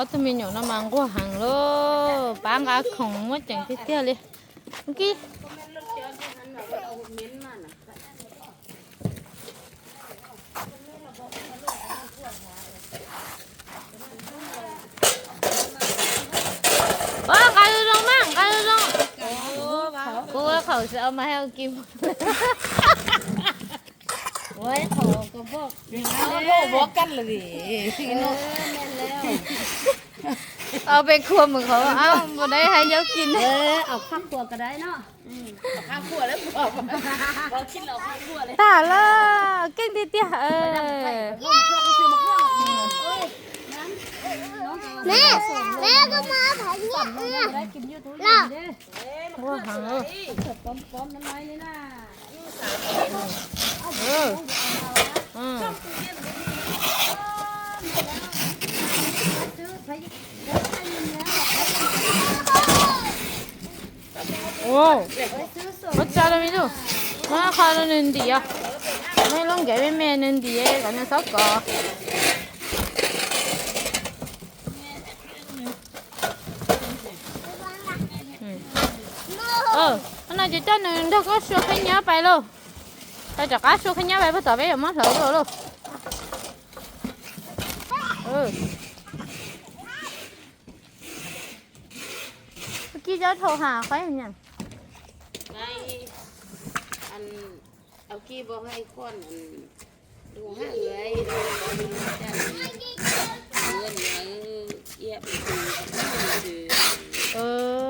ở tụi mình nhỏ nó mang qua hàng lô bán cả không mất chẳng cái kia đi cái Ơ, cái gì đâu mang, cái gì đâu Cô có khẩu sợ mà heo kim โอ้ยเขาก็บอกโอ้บอกกันเลยดิเออแม่นแล้ว Ờ, bên khuôn mà khó Ơ, vào đây hay nhớ kín เออเอาข้าวตัวก็ได้เนาะข้าวขั่วแล้วบอกบอกคิดเราข้าวขั่วเลย Tả là kinh tí tía Ờ แม่แม่ก็มาถ่ายเนี่ยได้กินยูทูบล่ะ Qua hàng lô ป้อมป้อมน้ำน้อยนี่นะ 응. 응. 오, 어쩌라미도 나 가는 뒤야. 멜론 개비매는 뒤에 가면 섞어. Cho nên đâu có số cái nhớ bay luôn Thôi cho cá số cái nhớ bay bắt đầu bây giờ mất lỡ rồi luôn Ừ Kia cho thầu hà khoái nhỉ ไงอันเอากี้บอกให้คนอันดูห้าเอ้ยดูจันเงินเนี่ยเอียบคือเออ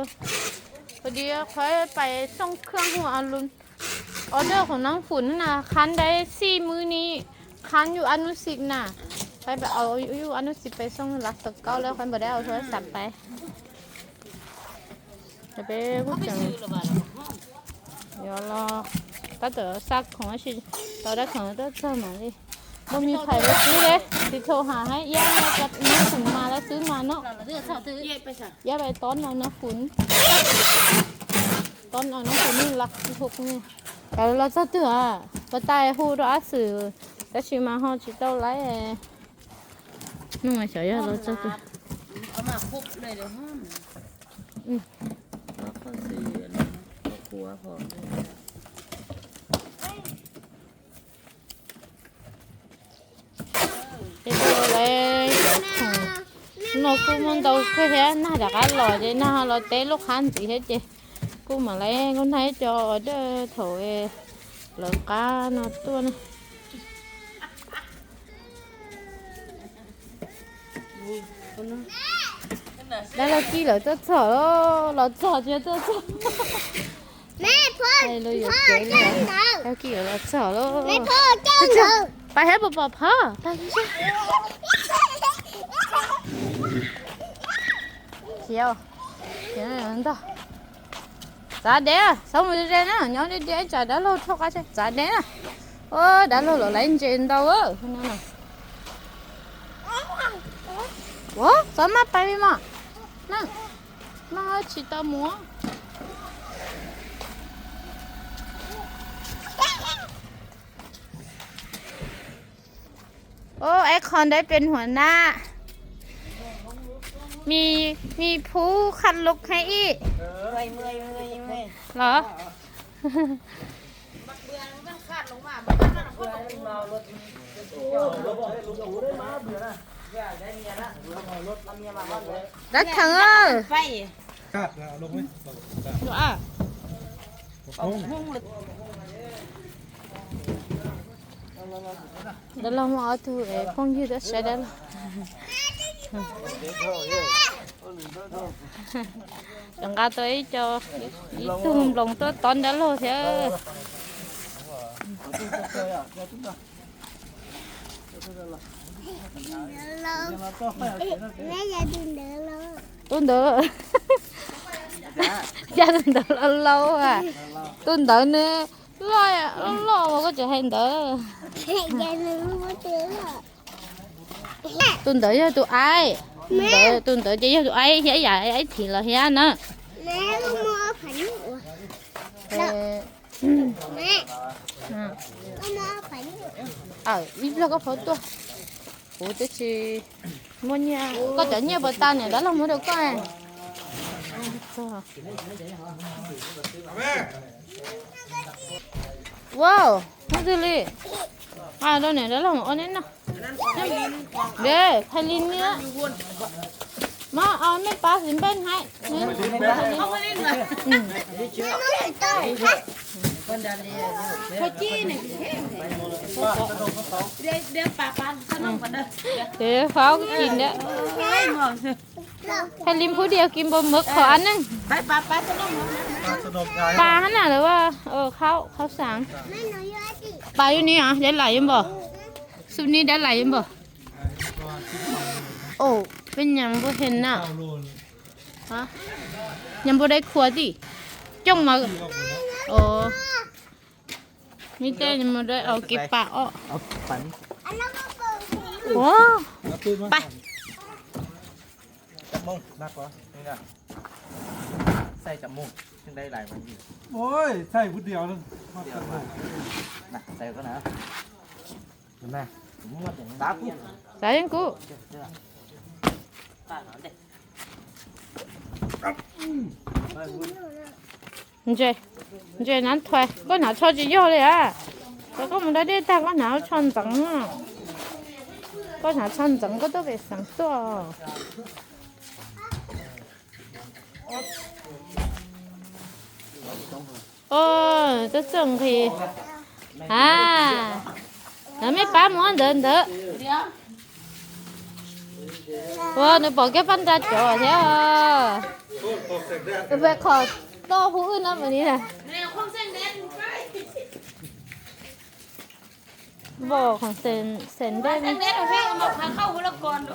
พอดีเขาไปส่งเครื่องหัวอรุณออเดอร์ของน้องฝุ่นน่ะคันได้สี่มือนี้คันอยู่อนุสิตน่ะไปไปเอาอยู่อนุสิตไปส่งรักตะเก้าแล้วคันบ่ได้เอาโทรศัพท์ไปจะไปพูจังเดี๋ยวรอก็เต๋อซักของอาชีเราได้ของก็เจอมาดิ บ่มีใครไปซื้อเลยติโทรหาให้ย่าจะน้องฝุ่นมาแล้วซื้อมาเนาะเราเลือกชอบซื้อเอียบไปซะย่าไปต้อนเอานะขุนต้อนเอานะขุนนี่รักที่พวกนี่แต่เราจะเตือปตายหูรักสื่อแต่ชิมาห้องชิเต้าไรเอนู่นไงเฉยเราจะเตือเอามาคุบเลยเดี๋ยวห้อมแล้วก็ซื้ออะไรนะครัวพอ thế tôi lấy nó cũng muốn đâu cái thế na đã cá lò chứ na lò té lúc hắn gì hết chứ cô mà lấy con thấy cho đỡ thổi lợn cá nó. Tuôn đây là chi lợn cho thở lợn thở chưa cho thở mẹ phơi phơi chân đầu mẹ phơi chân đầu Bei help Bob, ha? Chiều. Chiều này lớn to. Giá đế à, xong rồi đi ra nhớ đi đế chả đã lâu thôi cái chứ. Giá đế à. Ô, đã lâu lâu lấy chuyện đâu á. Nè nè. Ủa, sao mà bay mà? Nè. Mà chỉ tao muốn. โอ้ไอคอนได้เป็นหัวหน้า มีมีผู้คัดลุกให้อีกเมื่อยเมื่อยเมื่อยเมื่อยเหรอเบื่อมันขาดลงมาบ้านนั่นคนเมารถโอ้รถรถรถได้มาเบื่อนะอยากได้เมียละรถเอาเมียมาบ้านเลยรัดถังเออไฟคาดเอาลงไหมดูอะเอาหุ้งเลยเดี๋ยวเรามาเอ đó là mọi thứ phong như đó sẽ đó chúng ta tới cho tùm lồng tôi tón đã lô thế. Tuần đỡ. Dạ, Gia đình đỡ lâu à. Tuần đỡ nữa rồi lo mà có chuyện hay nữa tuần tới cho tụi ai tuần tới chỉ cho tụi ai dễ dạy ấy thì là hea nữa mẹ không mua phải nữa mẹ con mua phải nữa ờ ít là có phải tôi ủa thế chỉ mua nha. có thể nhà bờ ta này đó là mua được coi Mẹ! Nó gì đi à đâu này đó là một con đấy nè để thay linh nữa mà à mấy ba xin bên hay Ừ. เอามาเล่นเลยพอจี้เนี่ยเดี๋ยวเดี๋ยวปลาปลาขนมกันเด้อ để pháo cái chín đấy เฮ้ย หมอ thay linh phú điều kim bơm mực khó ăn nè ไปปลาปลาขนม สนุกใจ ปลาขนาดเลยว่าเออข้าวข้าวสาง แม่หนูอยู่สิ ปลาอยู่นี่อ่ะได้ไหลยังบ่ซุปนี้ได้ไหลยังบ่โอ้เป็นหยังบ่เห็นน่ะ เอาโลน ฮะยังบ่ได้ครัวติจ้องมาโอ้มีแต่ยังบ่ได้เอาเก็บปลาอ้อ เอาฝัน อันนั้นก็เปิด โอ้ เอาปืนมา ไป จับมงนักวะนี่นะใส่จับมงจึงได้หลายวันอยู่โอ้ยใส่พุดเดียวนึงเดียวนะใส่ก็นะเห็นไหมผมว่าอย่างตาปุ๊บ สายยังกู 你这你这难推，我拿超级要的呀，这个我们在这打我拿穿针啊，我拿穿针我都被上 โอ้จะส่งทีอ่าแล้วไม่ป้าหมอนเดินเถอะว้าหนูบอกแกปั้นจัดจ่อใช่ไหมไปขอโต้ผู้อื่นนะวันนี้นะบอกของเซนเซนเดนเซนเดนเอาแค่เอามาเข้าหุ่ละก่อนดู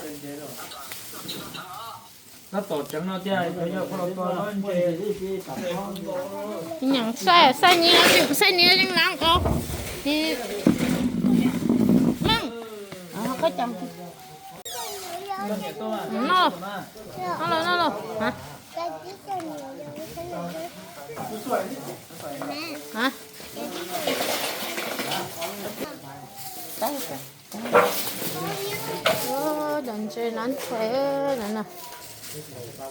nó tổ trắng nó chơi bây giờ con to nó chơi nhằng xe xe nhiều chịu xe nhiều nhưng đi măng à có chồng. Nó nó nó nó nó hả? Hả? Đây rồi đừng chơi nắn thế này nè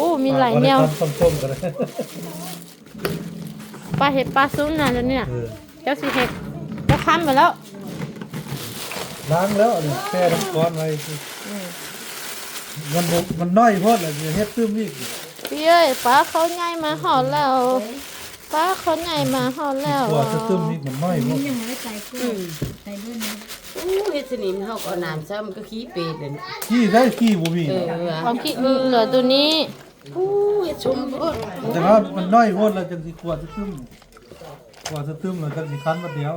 อ้มีหลายแนวต้มๆกันเลยปลาเห็ดปลาซุ้มน่ะเดี๋ยวนี้น่ะเจ้าสิเห็ดเจ้าคั้นไปแล้วล้างแล้วเนี่ยแค่น้ำก้อนไว้มันบ่มันน้อยโพอดเลยเฮ็ดตื้มอีกพี่เอ้ยปลาเขาใหญ่มาหอดแล้วปลาเขาใหญ่มาหอดแล้วตัวจะตื้มอีกมันน้อยโพดอู้เฮ็ดสนิมเฮาก็น้ำซ้ำก็ขี้เป็ดเลยขี้ได้ขี้บ่มีเออความคิดเหลือตัวนี้ อู้เฮ็ดชมโพดแต่ว่ามันน้อยโพดแล้วจังสิขวดจะตื้มขวดจะตื้มแล้วจังสิคั้นมาเดียว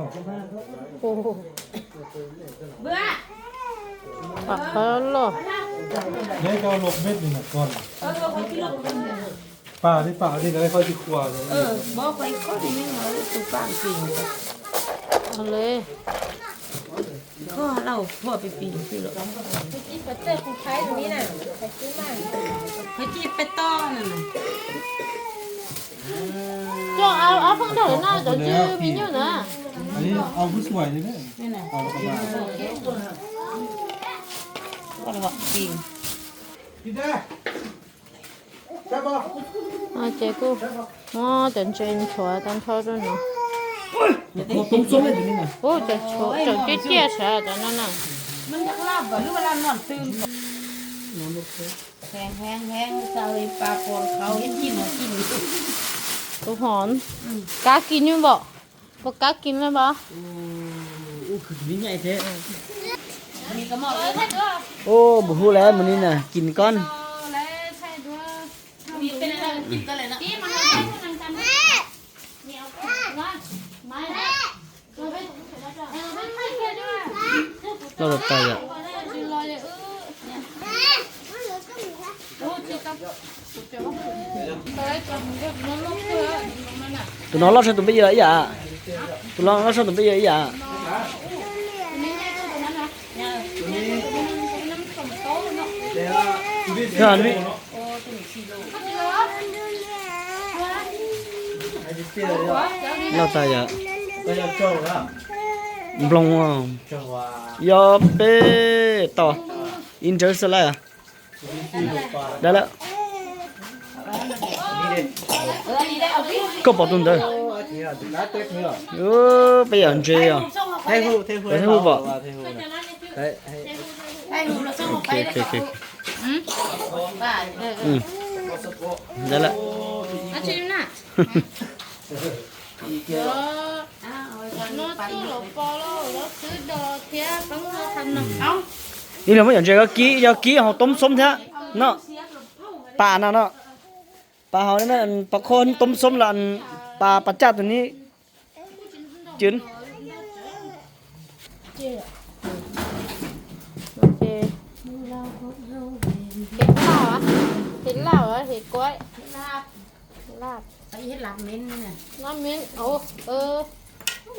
โอ้โหเบื่อปลาเขาหรอเด้ก็เอาลงเม็ดนี่น่ะก่อนเออเอาไปกินลูกป่าที่ป่าที่ก็ได้ค่อยสิขวดเลยเออบอกไปก็ได้ไม่น้อยตุปางจริงเอาเลย ก็เราพ่อไปปีนสิลูก ปลาเต้ของใช้ตรงนี้น่ะ เฮ้ยจีไปต้อนั่นน่ะ จ้าเอาเอาข้างเถอะน่าจะจื้อมีอยู่นะ อันนี้เอาผู้สวยเลยเนี่ย นี่น่ะ เอาเข้ามา ก็เราปีน กินได้ใช่ป่ะ อ่าเจ๊กูอ๋อเดินเจนชัวต อนเท่าด้วยเนาะตัวตุ้มซุ้มเลยนี่น่ะโอ้จะชัวจะเจ๊เจ๊ใช่ตอนนั้นน่ะมันอยากลาบบ่หรือเวลานอนตื่นแห้งแห้งแห้งใส่ปลาปนเขาเห็นกินหัวกิตัวหอนกล้ากินอยู่บ่บ่กล้ากินเลยบ่อู้คือวิ่งไงเท่มีกระหม่อมเลยโอ้บุหูแล้วมันนี่น่ะกินก้อนมีเป็นอะไรกินกันเลยนะ นี่มาให้นั่งกันนี่เอามาไม่ได้เราไปเราไปให้แกด้วย เราหลบไปอะกินรอเลยเออโอ้จิกับเจ้าไปกับมันก็มันลงเสือมันน่ะ tụi nó lo sao tụi bây giờ ấy à tụi nó lo sao tụi bây giờ ấy à นี่ไงตัวนั้นน่ะน้ำสมโตเนาะ Rồi, đi. ไอ้ดิเตี้ยเลยอะ lo tay à ก็จะโจ้แล้ว blong wow โจ้ว่า yo pe to in chơi sao lại à ที่ลูกปลา đây là นี่เด็กเออนี่ได้เอาพี่ có bỏ tuần đây โอ้อาทิตย์อะถึงนัดเต้เถอะ ô bây giờ ăn chơi à เทหูเทหูเทหูบ่เทหูนะเฮ้ยให้ให้หูเราส่งไป ok เลย ok ok บ้าน ừ đây là อาชิมน่ะอีเกียวอ้าวโน้ตตู้หลบปอแล้วแล้วซื้อดอกเทียปังเราทำน่ะเอา đi là mới ăn chơi cái kỹ cho kỹ họ tôm sống thế nó bà nào nó bà họ nó bà con tôm sống là bà bà cha tụi ní chín โอเคเห็ดเหล้าอะเห็ดเหล้า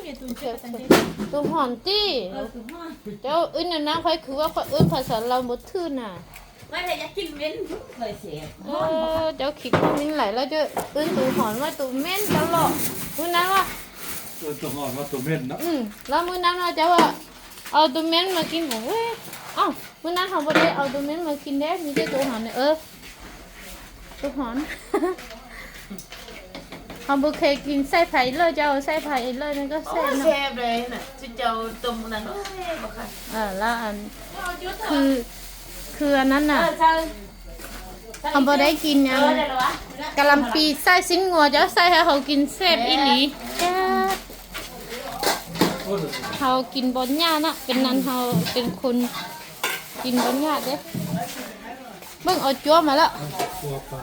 อะเห็ดกล้วยลาบลาบไปเฮ็ดลาบเม้นนี่มิ้นโอ้เออตัวหอนตี้เจ้าอื่นน่ะนะค่อยคือว่าค่อยอื่นภาษาเราบ่ทื่นน่ะไม่ได้อยากกินเม้นเคยเสียเออเจ้าขิดตัวมิ้นไหลแล้วจะอื่นตัวหอนว่าตัวเม้นตลอดมื้อนั้นว่าตัวตัวอ่อนว่าตัวเม่นนะอืมแล้วมื้อนั้นว่าเจ้าว่าเอาตัวเม้นมากินของเว้ยอ้าวมื้อนั้นเขาบ่ได้เอาตัวเม้นมากินเด้มีแต่ตัวหอนเนี่ยเออตัวหอน เขาบ่เคยกินไส้ไผ่เลยเจ้าไส้ไผ่เลยนั่นก็แซ่บแซ่เนาะบเลยน่ะจุเจ้าต้มนั่นโอ้ยบ่ค่ะเออแล้วอันคือคืออันนั้นน่ะเขาบ่ได้กินเออัอนได้แล้ววะกะหล่ำปีไส้ซิงงัวเจ้าใส่ให้เขากินแซ่บอีหลีแซ่บเขากินบอนหญ้าน่ะเป็นนั้นเขาเป็นคนกินบอนหญ้าเด้เบิ่งเอาจั่วมาแล้ว ตัวปลา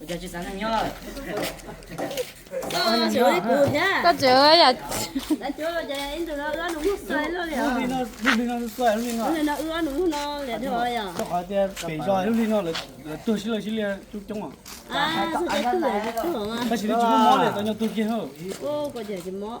Jadi sananya. Nó chữa đi cua nha. Nó chữa là Nó chữa là chè in từ nó nó nó hút xoay nó liền. Lúc nó lúc nó xoay lúc nó. Nó ưa nó hút nó liền thôi à. Cho họ tiền bị rồi lúc nó là tôi xin lỗi xin lỗi chút chung à. À, tôi tôi tôi. Cái gì chúng mò để tao nhau tôi kia hơn. Ô, có gì chúng mò.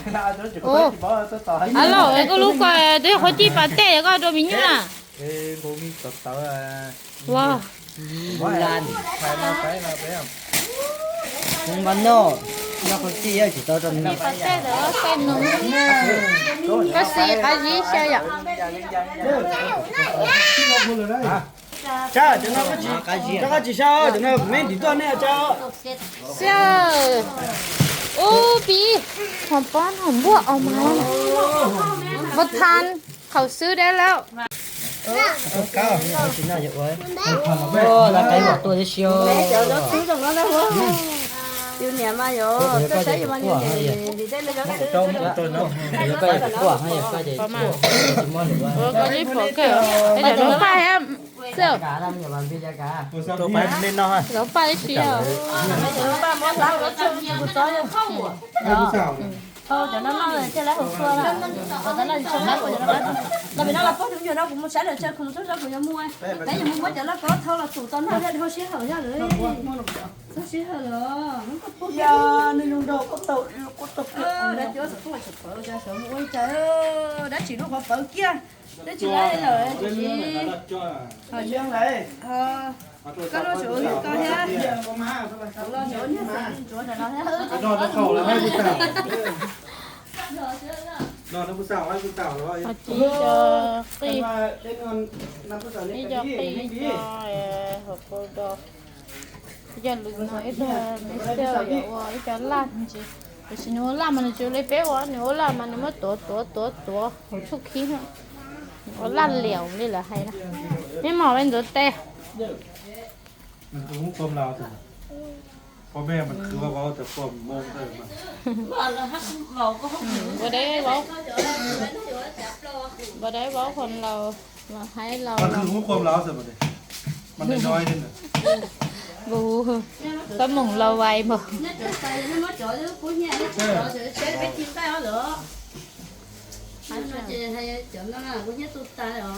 รอจะใช้อู๋เหรอจะช่วยมาเจ้าเจ้าของเรา đi phụ tàu của này nè tôi chỉ vui nè chủ có thể phụ cho bà đi ăn không tôi chỉ vui vậy à nó là tôi là tôi tàu của này đúng không ông tay ừ น่ Hòm bón hòm bua ở mà Bột than Khẩu sư đấy lâu cao chỉ là vậy vậy ô là cái một tôi đi siêu เดี๋ยวเราซื้อตรงนั้นแล้ว อยู่เหนียมาโย่ก็ใช้อยู่มาอยู่เนี่ยดีได้เลยก็ซื้อตัวน้องก็จะกลัวให้ก็จะประมาณเออก็ดีบบอกเกอเดี๋ยวลงไปแฮมเซลลงไปนิดน้อยลงไปเชียวลงไปหมดแล้วก็เจอผู้ชายเข้าหัว ờ cho nó nó chơi lá hồ xưa là là chơi lá của nó là vì nó là có chúng giờ nó cũng sẽ là chơi không chút đó của nó mua. Cái gì mua cho nó có thâu là tủ tao nó ra thôi xí hở ra rồi sao xí rồi giờ nên dùng đồ có tàu có tập đã chơi cũng phải chụp phở ra sớm ôi trời đã chỉ lúc à. họ phở kia. Đã chỉ lấy rồi chỉ hồi dương này ờ, có lo chỗ có nhá. Có lo chỗ nhá chỗ là nó hết có lo chỗ là hai mươi tám. นอนแล้วผู้สาวให้ผู้สาวแล้ว อาจีจะปี เล่นนอนน้ำผู้สาวเล่น นี่ กั จะ นที่ ปี นี่ดี จะเอ่อหกดอกจะลืมนะไอ้เธอไม่เสียอย่าว่าไอ้จะลั่นจีแต่ฉันว่าลั่นมันจะเลยเป๊ะวะเนี่ยว่าลั่นมันมันตัวตัวตัวตัวหัวชุกขี้ฮะว่าลั่นเหลวนี่แหละให้นะนี่หมอเป็นตัวเตะ มันคือความเราถึง พ่อแม่มันคือว่าเขาจะความโมงเติมมา Bảo là hắc màu có không บ่ได้บอกบ่ได้บอกคนเรามาให้เรา มันคือความเราเสร็จหมดเลยมันน้อยๆนิดหนึ่ง บูสมองเราไวบ่ nó chết tay nó mất chỗ nó cuối nhà nó chết chỗ sẽ chết bé chim tay nó nữa hay nó chơi hay chỗ nó là cuối nhà tụt tay rồi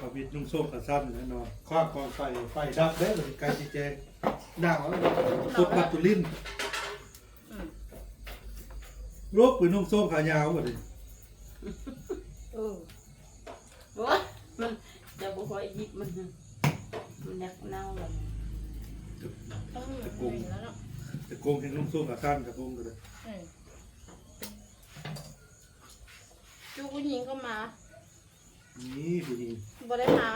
ปะวิดนุ่งโซ่กับสั้นแน่นอนคว้างกองไฟไฟดับได้เลยไกลจีแจงด่างแล้วกดปัดตุลินโรคปืนนุ่งโซ่ขายาวหมดเลย Ừ Ủa Mình Giờ bố hỏi dịp mình Mình đặt nào là ตะโกงตะโกงเห็นนุ่งโซ่กับสั้นตะโกงเลย chú của nhìn có mà นี่ผู้หญิง bữa đấy mà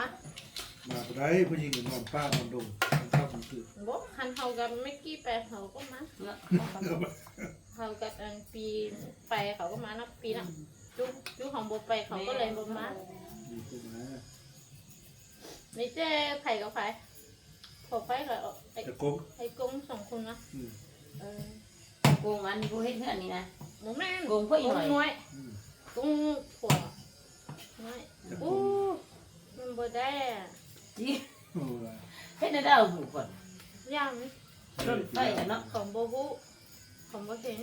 มาบ่ได้ผู้หญิงก็นอนป้านอนดงมันเข้ามันคือ bố hành hầu gặp mấy kia bè hầu có má Nó hầu gặp anh pi bè hầu có má nó pi đó chú chú hồng bộ bè hầu có lên bộ má มีขึ้นมานี่เจ๊ไผ่กับไผ่ผมไผ่กับไอ้ตะโกงไอ้กุ้งสองคนนะอืมเออ Cùng anh cô hết hết này nè หมูแม่น Cùng có กุ้ง gì น้อยอืมกุ้งผัวน้อย อู้มันบ่ได้อะ Chứ โอ้ย Hết nó đâu một phần ย่าง Rồi phải là nó ของบ่ฮู้ของบ่เห็น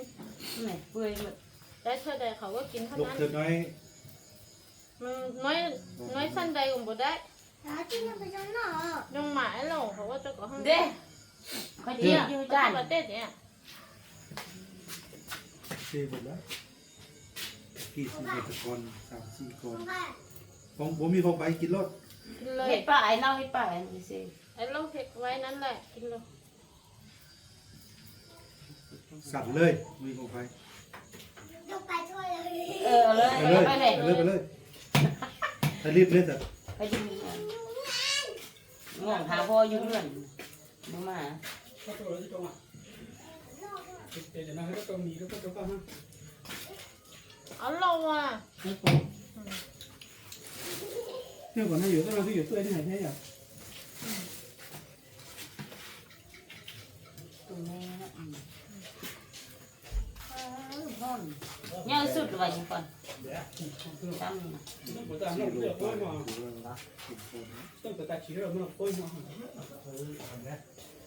Này Vui mà แต่เท่าใดเขาก็กินเท่าลูกนั้นเธอน้อยมันน้อยน้อยสั้นใดก็บ่ได้หาที่ยังไปจังหน้ายังหมายแล้วเขาก็จะก็ห้อง Đi Có gì Vô จาน chan ประเทศเนี่ยเท่หมดแล้วกี่สิบเอ็ดตะกอนสามสี่กอน ผมผมมีของไปกินรถกินเลย Hết bà ấy nào hết bà ấy Đi xem ไอ้ลูกเฮ็ดไว้นั่นแหละ กินเลยสั่นเลยมีของไปยกไปช่วยเลย Ờ ไปเลย lên ไป Bà เลย này ไปเลยถ้ารีบเลยแต่ Phải đi Ngon thả vô vô luôn Đúng mà ก็ตัวที่ตรงอะเดี๋ยวนะก็ตรงนี้ก็ตรงก็ฮะเอาเรา 日本的有的时候有做一点点呀。要是做吧，你看，咱们呢？那不在，那不也会吗？那不在，其实那会吗？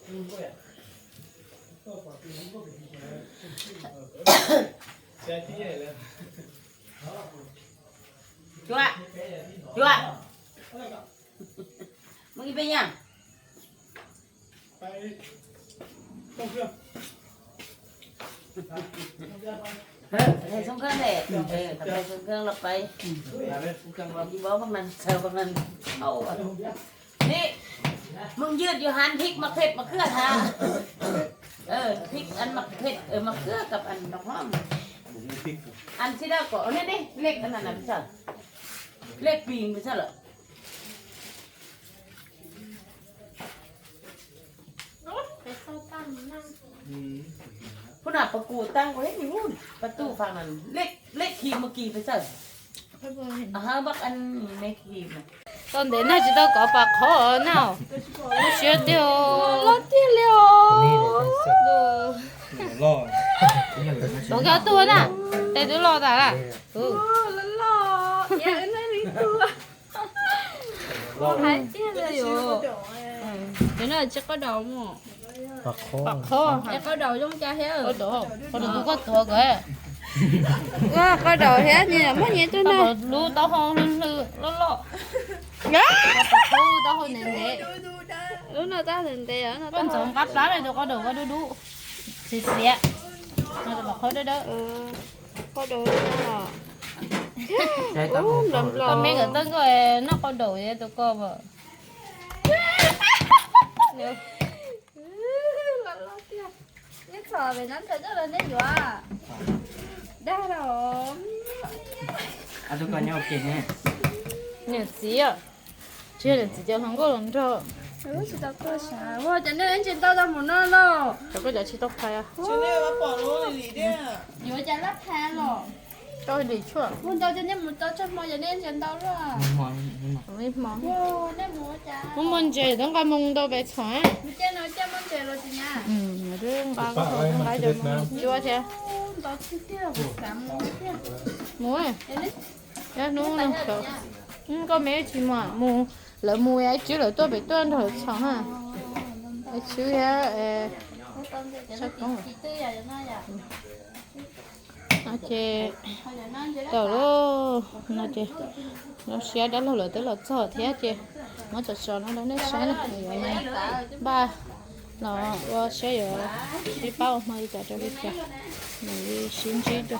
嗯，会。Chú ạ Chú ạ มึงกินไปยังไปต้มเครื่องเฮ้ยไปส่งเครื่องเลยเฮ้ยทำไมส่งเครื่องเราไปส่งเครื่องเราพี่บอกกับมันเซลกับมันเอาอะนี่มึงยืดอยู่หันพริกมะเขือมะเขือฮะเออพริกอันมะเขือเออมะเขือกับอันดอกหอมอันที่ได้ก็อาเนี่นี่เล็กอันนั้นนะพี่เซลเล็กปีงพี่เซลเหรอ เขาตั้งนั่งอืมพุ่นอ่ะประกูตั้งไว้นี่พุ่นประตูฝั่งนั้นเล็กเล็กขีมเมื่อกี้ไปเสิร์ฟเขาบอกเห็นอ่าฮะบักอันนี้เล็กขีมน่ะ Tao đến là chỉ tao có bạc khó nào Nó chưa tiêu Nó tiêu liều Đồ หล่อ Nó kéo tuôn à Tại tôi lo ra là Ừ เยอะเลยนี่ตัวหายเจี๊ยบเลย Ừ. Thế là chắc có đau mà bạc kho, bạc khô. Em có đầu giống cha hết có đồ có đồ. Có tổ cái có có đầu hết như là mất nhẹ cho nó lú tao không lú lú lú tao không nền đệ lú nó tao nền đệ ở nó tao trồng cắp lá này đâu có đồ có đu đủ, xì xì ạ nó bạc khô đó đó. Ừ, có đồ nó còn mấy người tên rồi nó có đồ vậy tôi có vợ. 아주 거냐 없게 해. 그냥 지어. 지어는 지어 한거 엄청. 我今天眼睛到达门了咯，这个就去打牌啊。今天我把我的力量，又在那拍了。Tôi đi chưa? Muốn tao cho nên muốn tao cho mọi nên dần tao rồi. Mày mỏ. Wow, nên mua cha. Muốn mong chơi đừng có mong đâu bé chọn. Mình chơi nói chơi mong chơi rồi chị nha. Ừ, đừng ba có thôi đừng lấy được mong. Chưa chưa? Tao chưa tiêu, cảm ơn. Mua. À? Dạ nó nó sợ. Ừ, có mấy chị mà mua lỡ mua ấy chứ lỡ tôi bị tuân thôi chọn ha. Ấy chứ á, sao có? nache toro nache nó xé đã lâu rồi tới là sợ thế chị nó sợ sợ nó đến xé nó ba nó xé giờ đi bao mà đi chợ cho biết chợ mình đi xin chết rồi